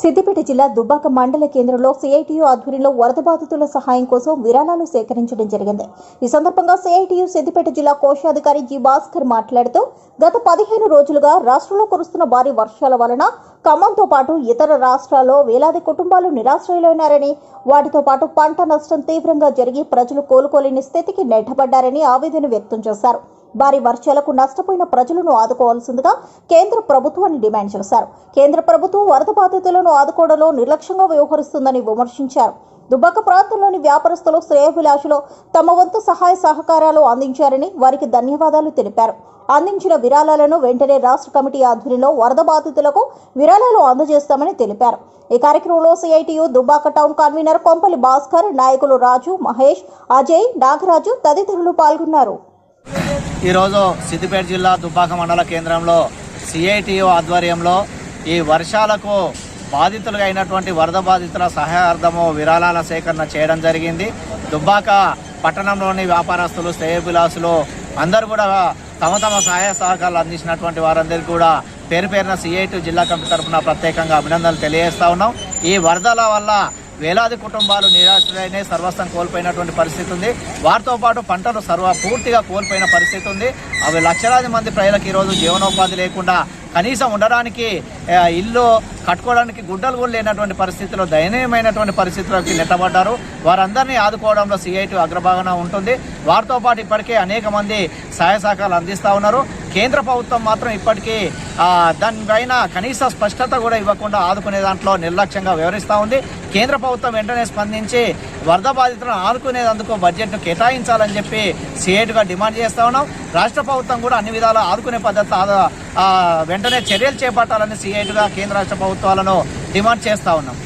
సిద్దిపేట జిల్లా దుబ్బాక మండల కేంద్రంలో సిఐటియు ఆధ్వర్యంలో వరద బాధితుల సహాయం కోసం విరాళాలు సేకరించడం జరిగింది. ఈ సందర్భంగా సిఐటియు సిద్దిపేట జిల్లా కోశాధికారి జి భాస్కర్ మాట్లాడుతూ గత పదిహేను రోజులుగా రాష్ట్రంలో కురుస్తున్న భారీ వర్షాల వలన ఖమ్మంతో పాటు ఇతర రాష్ట్రాల్లో వేలాది కుటుంబాలు నిరాశ్రయులైనారని వాటితో పాటు పంట నష్టం తీవ్రంగా జరిగి ప్రజలు కోలుకోలేని స్థితికి నెట్టబడ్డారని ఆవేదన వ్యక్తం చేశారు. భారీ వర్షాలకు నష్టపోయిన ప్రజలను ఆదుకోవాల్సిందిగా కేంద్ర ప్రభుత్వాన్ని డిమాండ్ చేశారు. కేంద్ర ప్రభుత్వం వరద బాధితులను ఆదుకోవడంలో నిర్లక్ష్యంగా వ్యవహరిస్తుందని విమర్శించారు. దుబాక ప్రాంతంలోని వ్యాపారస్తులు శ్రేయభిలాషులు తమ వంతు సహాయ సహకారాలు అందించారని వారికి ధన్యవాదాలు తెలిపారు. అందించిన విరాళాలను వెంటనే రాష్ట్ర కమిటీ ఆధ్వర్యంలో వరద బాధితులకు విరాళాలు అందజేస్తామని తెలిపారు. ఈ కార్యక్రమంలో CITU Dubbaka town convener Kompali Bhaskar నాయకులు రాజు మహేష్ అజయ్ నాగరాజు తదితరులు పాల్గొన్నారు. ఈరోజు సిద్దిపేట జిల్లా దుబ్బాక మండల కేంద్రంలో సిఐటిఓ ఆధ్వర్యంలో ఈ వర్షాలకు బాధితులుగా అయినటువంటి వరద బాధితుల సహాయార్థము విరాళాల సేకరణ చేయడం జరిగింది. దుబ్బాక పట్టణంలోని వ్యాపారస్తులు శ్రేయభిలాసులు అందరూ కూడా తమ తమ సహాయ సహకారాలు అందించినటువంటి వారందరికీ కూడా పేరు పేరున సిఐటి జిల్లా కమిటీ తరఫున ప్రత్యేకంగా అభినందనలు తెలియజేస్తా ఉన్నాం. ఈ వరదల వల్ల వేలాది కుటుంబాలు నిరాశ్రయనే సర్వస్వం కోల్పోయినటువంటి పరిస్థితి ఉంది. వారితో పాటు పంటలు సర్వ పూర్తిగా కోల్పోయిన పరిస్థితి ఉంది. అవి లక్షలాది మంది ప్రజలకు ఈరోజు జీవనోపాధి లేకుండా కనీసం ఉండడానికి ఇల్లు కట్టుకోవడానికి గుడ్డలు కూడా లేనటువంటి పరిస్థితిలో దయనీయమైనటువంటి పరిస్థితుల్లోకి నెట్టబడ్డారు. వారందరినీ ఆదుకోవడంలో సిఐటి అగ్రభాగన ఉంటుంది. వారితో పాటు ఇప్పటికే అనేక మంది సహాయ సహకారాలు అందిస్తూ ఉన్నారు. కేంద్ర ప్రభుత్వం మాత్రం ఇప్పటికీ దానిపైన కనీస స్పష్టత కూడా ఇవ్వకుండా ఆదుకునే దాంట్లో నిర్లక్ష్యంగా వ్యవహరిస్తూ ఉంది. కేంద్ర ప్రభుత్వం వెంటనే స్పందించి వరద బాధితులను ఆదుకునేందుకు బడ్జెట్ను కేటాయించాలని చెప్పి సిఐటిగా డిమాండ్ చేస్తా ఉన్నాం. రాష్ట్ర ప్రభుత్వం కూడా అన్ని విధాలు ఆదుకునే పద్ధతి వెంటనే చర్యలు చేపట్టాలని సిఐటిగా కేంద్ర రాష్ట్ర ప్రభుత్వాలను డిమాండ్ చేస్తా ఉన్నాం.